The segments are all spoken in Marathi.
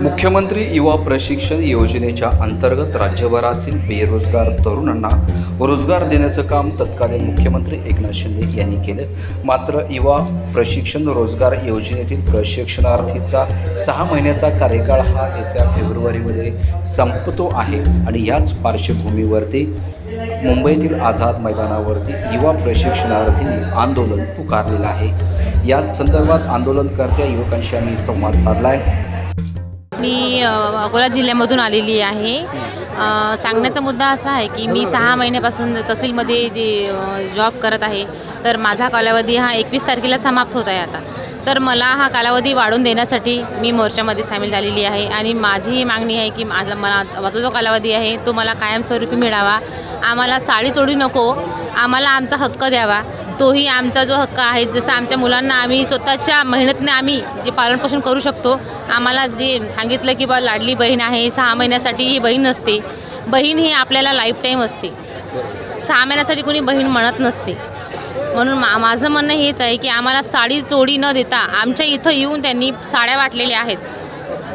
मुख्यमंत्री युवा प्रशिक्षण योजनेच्या अंतर्गत राज्यभरातील बेरोजगार तरुणांना रोजगार देण्याचं काम तत्कालीन मुख्यमंत्री एकनाथ शिंदे यांनी केलं. मात्र युवा प्रशिक्षण रोजगार योजनेतील प्रशिक्षणार्थीचा सहा महिन्याचा कार्यकाळ हा येत्या फेब्रुवारीमध्ये संपतो आहे आणि याच पार्श्वभूमीवरती मुंबईतील आझाद मैदानावरती युवा प्रशिक्षणार्थींनी आंदोलन पुकारलेलं आहे. याच संदर्भात आंदोलनकर्त्या युवकांशी आम्ही संवाद साधला आहे मी अकोला जिल्ह्यामधून आलेली आहे. सांगण्याचा मुद्दा असा आहे की मी सहा महिन्यापासून तहसीलमध्ये जे जॉब करत आहे तर माझा कालावधी हा एकवीस तारखेला समाप्त होत आहे आता. तर मला हा कालावधी वाढवून देण्यासाठी मी मोर्चामध्ये सामील झालेली आहे आणि माझी ही मागणी आहे की माझा मला माझा जो कालावधी आहे तो मला कायमस्वरूपी मिळावा. आम्हाला साडी चोडी नको. आम्हाला आमचा हक्क द्यावा. तोही आमचा जो हक्क आहे जसं आमच्या मुलांना आम्ही स्वतःच्या मेहनतने आम्ही जे पालनपोषण करू शकतो आम्हाला जे सांगितलं की बा लाडली बहीण आहे सहा महिन्यासाठी ही बहीण नसते. बहीण ही आपल्याला लाईफ टाईम असते. सहा महिन्यासाठी कोणी बहीण म्हणत नसते. म्हणून मा माझं म्हणणं हेच आहे की आम्हाला साडी चोडी न देता आमच्या इथं येऊन त्यांनी साड्या वाटलेल्या आहेत.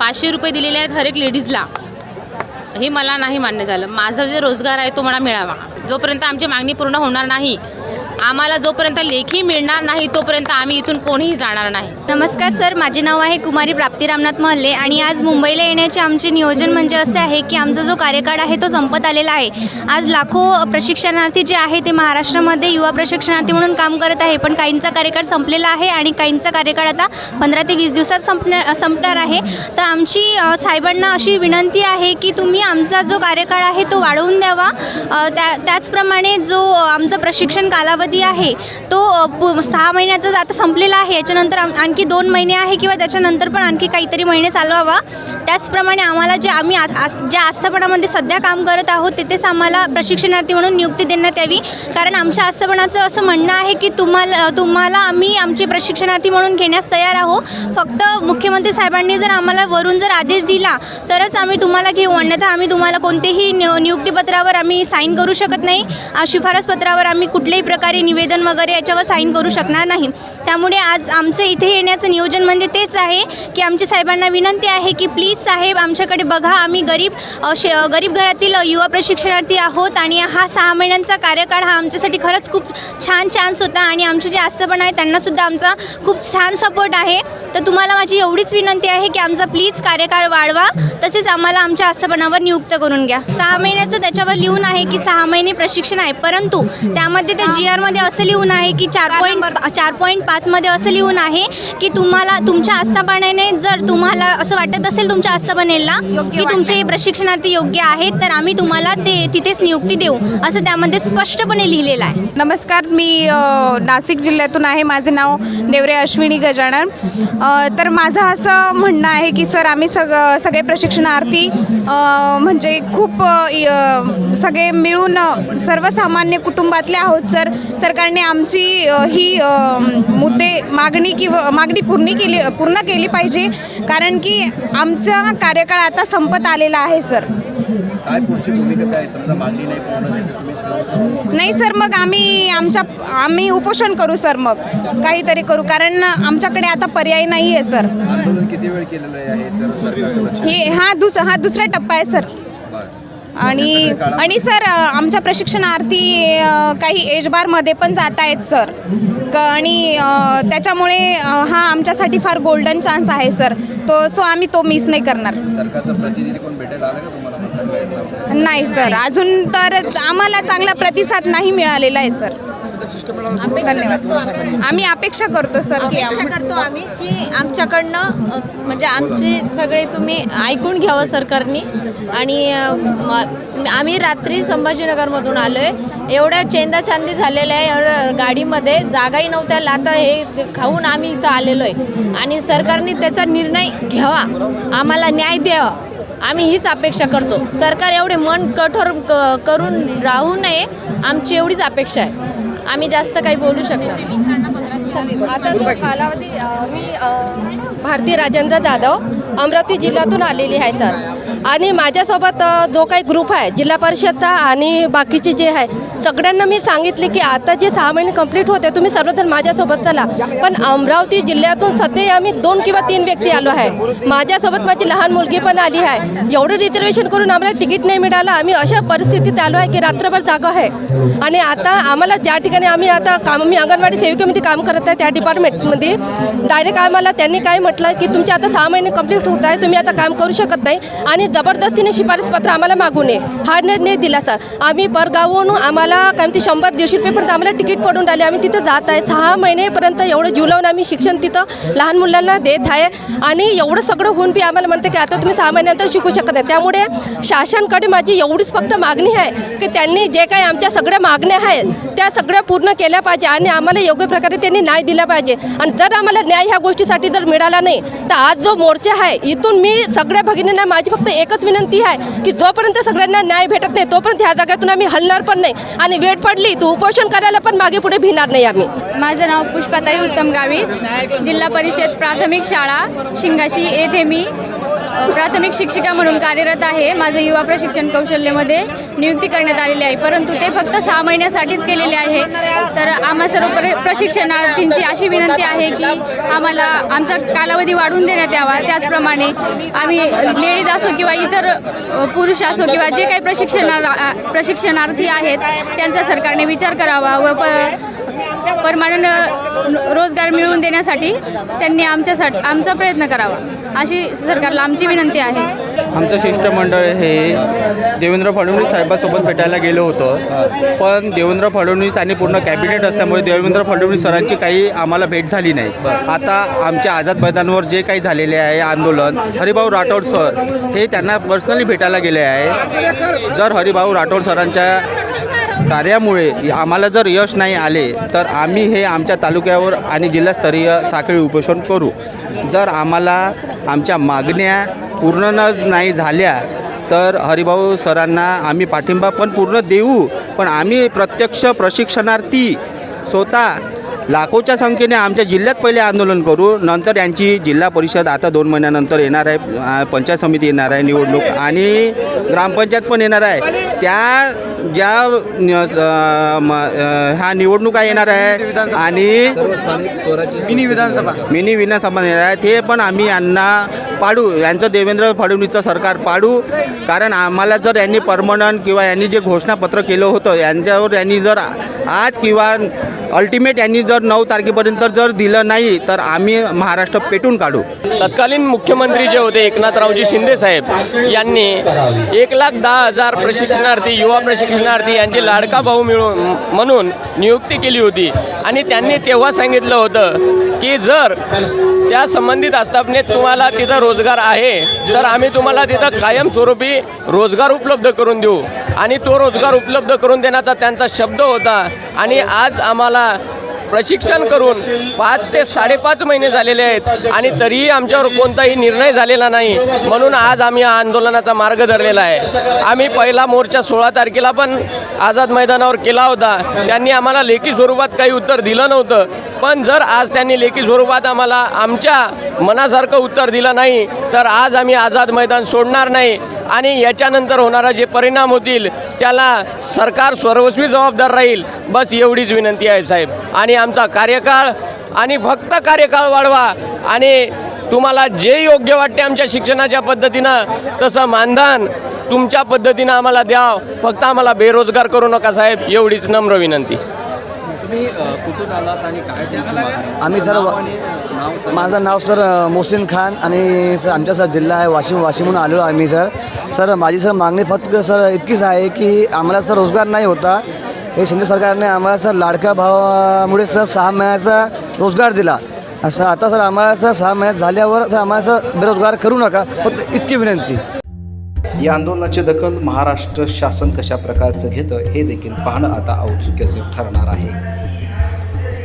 पाचशे रुपये दिलेले आहेत हर एक लेडीजला. हे मला नाही मान्य झालं. माझा जे रोजगार आहे तो मला मिळावा. जोपर्यंत आमची मागणी पूर्ण होणार नाही आम्हाला जोपर्यंत लेखी मिळणार नाही तोपर्यंत आम्ही इथून कोणीही जाणार नाही. नमस्कार सर माझे नाव आहे कुमारी प्राप्ती रामनाथ महल्ले आणि आज मुंबईला येण्याचे आमचे नियोजन म्हणजे असे आहे की आमचा जो कार्यकाळ आहे तो संपत आलेला आहे. आज लाखो प्रशिक्षणार्थी जे आहे ते महाराष्ट्रामध्ये युवा प्रशिक्षणार्थी म्हणून काम करत आहे पण काहींचा कार्यकाळ संपलेला आहे आणि काहींचा कार्यकाळ आता पंधरा ते वीस दिवसात संपणार संपणार आहे. तर आमची साहेबांना अशी विनंती आहे की तुम्ही आमचा जो कार्यकाळ आहे तो वाढवून द्यावा. त्या त्याचप्रमाणे जो आमचा प्रशिक्षण कालावधी आहे. तो पु- सहा महिन्याचा आता संपलेला आहे. याच्यानंतर आणखी दोन महिने आहे किंवा त्याच्यानंतर पण आणखी काहीतरी महिने चालवावा. त्याचप्रमाणे आम्हाला जे आम्ही आ- ज्या आस्थापनामध्ये सध्या काम करत आहोत तिथेच आम्हाला प्रशिक्षणार्थी म्हणून नियुक्ती देण्यात यावी. कारण आमच्या आस्थापनाचं असं म्हणणं आहे की तुम्हाला तुम्हाला आम्ही आमचे प्रशिक्षणार्थी म्हणून घेण्यास तयार आहो फक्त मुख्यमंत्री साहेबांनी जर आम्हाला वरून जर आदेश दिला तरच आम्ही तुम्हाला घेऊ. अन्यथा आम्ही तुम्हाला कोणतेही नियुक्तीपत्रावर आम्ही साईन करू शकत नाही. शिफारसपत्रावर शिफारस पत्रावर आम्ही कुठल्याही प्रकारे निवेदन वगैरे याच्यावर साईन करू शकणार नाही. त्यामुळे आज आमचं इथे येण्याचं नियोजन म्हणजे तेच आहे की आमच्या साहेबांना विनंती आहे की प्लीज साहेब आमच्याकडे बघा आम्ही गरीब शे गरीब घरातील युवा प्रशिक्षणार्थी आहोत आणि हा सहा महिन्यांचा कार्यकाळ हा आमच्यासाठी खरंच खूप छान चान्स होता आणि आमचे जे आस्थापन आहे त्यांनासुद्धा आमचा खूप छान सपोर्ट आहे. तर तुम्हाला माझी एवढीच विनंती आहे की आमचा प्लीज कार्यकाळ वाढवा तसेच आम्हाला आमच्या आस्थापनावर नियुक्त करून घ्या. सहा महिन्याचं त्याच्यावर लिहून आहे की सहा महिने प्रशिक्षण आहे परंतु त्यामध्ये त्या जी आरमध्ये असं लिहून आहे की चार पॉईंट चार पॉईंट पाचमध्ये असं लिहून आहे की तुम्हाला तुमच्या आस्थापनेने जर तुम्हाला असं वाटत असेल तुमच्या आस्थापनेला की तुमचे प्रशिक्षणार्थी योग्य आहेत तर आम्ही तुम्हाला ते तिथेच नियुक्ती देऊ असं त्यामध्ये स्पष्टपणे लिहिलेलं आहे. नमस्कार मी नाशिक जिल्ह्यातून आहे. माझे नाव देवरे अश्विनी गजानन. तर माझं असं म्हणणं आहे की सर आम्ही सग सगळे प्रशिक्षणार्थी म्हणजे खूप सगळे मिळून सर्वसामान्य कुटुंबातले आहोत सर. सरकारने आमची ही मुद्दे मागणी किंवा मागणी पूर्ण केली पूर्ण केली पाहिजे. कारण की आमचा कार्यकाळ आता संपत आलेला आहे सर. नाही सर मग आम्ही आमच्या आम्ही उपोषण करू सर मग. काहीतरी करू. कारण आमच्याकडे आता पर्याय नाही आहे सर. आंदोलन किती वेळ केलेलं आहे हे हे दुस हा दुसरा टप्पा आहे सर. आणि आणि सर आमच्या प्रशिक्षणार्थी काही एज बारमध्ये पण जात आहेत सर. क आणि त्याच्यामुळे हा आमच्यासाठी फार गोल्डन चान्स आहे सर. तो सो आम्ही तो मिस नाही करणार. नाही सर. अजून तर आम्हाला चांगला प्रतिसाद नाही मिळालेला आहे सर. धन्यवाद आम्ही अपेक्षा करतो सर की अपेक्षा करतो आम्ही की आमच्याकडनं म्हणजे आमचे सगळे तुम्ही ऐकून घ्यावं सरकारने. आणि आम्ही रात्री संभाजीनगरमधून आलो आहे एवढ्या चेंदा चांदी झालेल्या आहे एवढ्या गाडीमध्ये. जागाही नव्हत्या लाता हे खाऊन आम्ही इथं आलेलो आहे आणि सरकारने त्याचा निर्णय घ्यावा. आम्हाला न्याय द्यावा. आम्ही हीच अपेक्षा करतो. सरकार एवढे मन कठोर क- करून राहू नये आमची एवढीच अपेक्षा आहे. आम्ही जास्त काही बोलू शकतो नाही. आता कालावधी मी भारती राजेंद्र जाधव अमरावती जिल्ह्यातून आलेली आहे तर आणि माझ्यासोबत जो काही ग्रुप आहे जिल्हा परिषदचा आणि बाकीचे जे आहे सगळ्यांना मी सांगितले की आता जे सहा महिने कंप्लीट होते तुम्ही सर्वजण माझ्यासोबत चला. पण अमरावती जिल्ह्यातून सध्या आम्ही दोन किंवा तीन व्यक्ती आलो आहे. माझ्यासोबत माझी लहान मुलगी पण आली आहे. एवढं रिझर्वेशन करून आम्हाला तिकीट नाही मिळालं. आम्ही अशा परिस्थितीत आलो आहे की रात्रभर जागा आहे. आणि आता आम्हाला ज्या ठिकाणी आम्ही आता काम मी अंगणवाडी सेविकेमध्ये काम करत आहे त्या डिपार्टमेंटमध्ये डायरेक्ट आम्हाला त्यांनी काय म्हटलं की तुमचे आता सहा महिने कंप्लीट होत आहे तुम्ही आता काम करू शकत नाही. आणि जबरदस्तीने शिफारसपत्र आम्हाला मागू नये. हा निर्णय दिला सर. आम्ही परगावून आम्हाला काय म्हणते शंभर दीडशे रुपयेपर्यंत आम्हाला तिकीट पडून राहिले. आम्ही तिथं जात आहे. सहा महिनेपर्यंत एवढं जीव लावून आम्ही शिक्षण तिथं लहान मुलांना देत आहे. आणि एवढं सगळं होऊन बी आम्हाला म्हणते की आता तुम्ही सहा महिन्यानंतर शिकू शकत नाही. त्यामुळे शासनकडे माझी एवढीच फक्त मागणी आहे की त्यांनी जे काही आमच्या सगळ्या मागण्या आहेत त्या सगळ्या पूर्ण केल्या पाहिजे आणि आम्हाला योग्य प्रकारे त्यांनी न्याय दिला पाहिजे. आणि जर आम्हाला न्याय ह्या गोष्टीसाठी जर मिळाला नाही तर आज जो मोर्चा आहे इथून मी सगळ्या भगिनींना माझी फक्त एकच विनंती आहे की जोपर्यंत सगळ्यांना न्याय भेटत नाही तोपर्यंत ह्या जागेतून आम्ही हलणार पण नाही. आणि वेळ पडली तर उपोषण करायला पण मागे पुढे भिणार नाही आम्ही. माझं नाव पुष्पाताई उत्तम गावित जिल्हा परिषद प्राथमिक शाळा शिंगाशी येथे मी प्राथमिक शिक्षिका म्हणून कार्यरत आहे. माझं युवा प्रशिक्षण कौशल्यमध्ये नियुक्ती करण्यात आलेली आहे. परंतु ते फक्त सहा महिन्यासाठीच केलेले आहे. तर आम्हा सर्व प्र प्रशिक्षणार्थींची अशी विनंती आहे की आम्हाला आमचा कालावधी वाढवून देण्यात यावा. त्याचप्रमाणे आम्ही लेडीज असो किंवा इतर पुरुष असो किंवा जे काही प्रशिक्षणा प्रशिक्षणार्थी आहेत त्यांचा सरकारने विचार करावा व प परमानंट रोजगार मिळवून देण्यासाठी त्यांनी आमच्यासाठी आमचा प्रयत्न करावा. अशी सरकारला आमची विनंती आहे. आमचं शिष्टमंडळ हे देवेंद्र फडणवीस साहेबासोबत भेटायला गेलो होतं. पण देवेंद्र फडणवीस आणि पूर्ण कॅबिनेट असल्यामुळे देवेंद्र फडणवीस सरांची काही आम्हाला भेट झाली नाही. आता आमच्या आझाद मैदानावर जे काही झालेले आहे आंदोलन हरिभाऊ राठोड सर हे त्यांना पर्सनली भेटायला गेले आहे. जर हरिभाऊ राठोड सरांच्या कार्यामुळे आम्हाला जर यश नाही आले तर आम्ही हे आमच्या तालुक्यावर आणि जिल्हास्तरीय साखळी उपोषण करू. जर आम्हाला आमच्या मागण्या पूर्णच नाही झाल्या तर हरिभाऊ सरांना आम्ही पाठिंबा पण पूर्ण देऊ पण आम्ही प्रत्यक्ष प्रशिक्षणार्थी स्वतः लाखोच्या संख्येने आमच्या जिल्ह्यात पहिले आंदोलन करू. नंतर यांची जिल्हा परिषद आता दोन महिन्यानंतर येणार आहे पंचायत समिती येणार आहे निवडणूक आणि ग्रामपंचायत पण येणार आहे. त्या ज्या म- ह्या निवडणुका येणार आहे आणि मिनी विधानसभा. मिनी विधानसभा येणार आहे. ते पण आम्ही यांना पाडू. यांचं देवेंद्र फडणवीसचं सरकार पाडू. कारण आम्हाला जर यांनी परमनंट किंवा यांनी जे घोषणापत्र केलं होतं यांच्यावर यांनी जर आज किंवा अल्टिमेट यांनी जर नऊ तारखेपर्यंत जर दिलं नाही तर आम्ही महाराष्ट्र पेटून काढू. तत्कालीन मुख्यमंत्री जे होते एकनाथरावजी शिंदे साहेब यांनी एक लाख दहा हजार प्रशिक्षणार्थी युवा प्रशिक्षणार्थी यांची लाडका भाऊ मिळून म्हणून नियुक्ती केली होती. आणि त्यांनी तेव्हा सांगितलं होतं की जर त्या संबंधित आस्थापनेत तुम्हाला तिथं रोजगार आहे तर आम्ही तुम्हाला तिथं कायमस्वरूपी रोजगार उपलब्ध करून देऊ. आणि तो रोजगार उपलब्ध करून देण्याचा त्यांचा शब्द होता. आणि आज आम्हाला प्रशिक्षण करून पाच ते साडेपाच महिने झालेले आहेत आणि तरीही आमच्यावर कोणताही निर्णय झालेला नाही. म्हणून आज आम्ही आंदोलनाचा मार्ग धरलेला आहे. आम्ही पहिला मोर्चा सोळा तारखेला पण आझाद मैदानावर केला होता. त्यांनी आम्हाला लेखी स्वरूपात काही उत्तर दिलं नव्हतं. पण जर आज त्यांनी लेखी स्वरूपात आम्हाला आमच्या मनासारखं उत्तर दिलं नाही तर आज आम्ही आझाद मैदान सोडणार नाही. आणि याच्यानंतर होणारा जे परिणाम होतील त्याला सरकार सर्वस्वी जबाबदार राहील बस एवढीच विनंती आहे साहेब. आणि आमचा कार्यकाळ आणि फक्त कार्यकाळ वाढवा आणि तुम्हाला जे योग्य वाटते आमच्या शिक्षणाच्या पद्धतीनं तसं मानधन तुमच्या पद्धतीनं आम्हाला द्या. फक्त आम्हाला बेरोजगार करू नका साहेब एवढीच नम्र विनंती. तुम्ही अ, कुठून आलात आणि काय तुमची मागणी? आम्ही सर. माझं नाव सर मोहसिन खान आणि सर आमचा सर जिल्हा आहे वाशिम वाशिमहून आलेलो आहे मी सर. सर माझी सर मागणी फक्त सर इतकीच आहे की आम्हाला सर रोजगार नाही होता. हे शिंदे सरकारने आम्हाला सर लाडका भावामुळे सर सहा महिन्याचा रोजगार दिला. असं आता सर आम्हाला सर सहा महिन्यात झाल्यावर सर आम्हाला सर बेरोजगार करू नका फक्त इतकी विनंती. या आंदोलनाची दखल महाराष्ट्र शासन कशा प्रकारचं घेतं हे देखील पाहणं आता औत्सुक्याचे ठरणार आहे.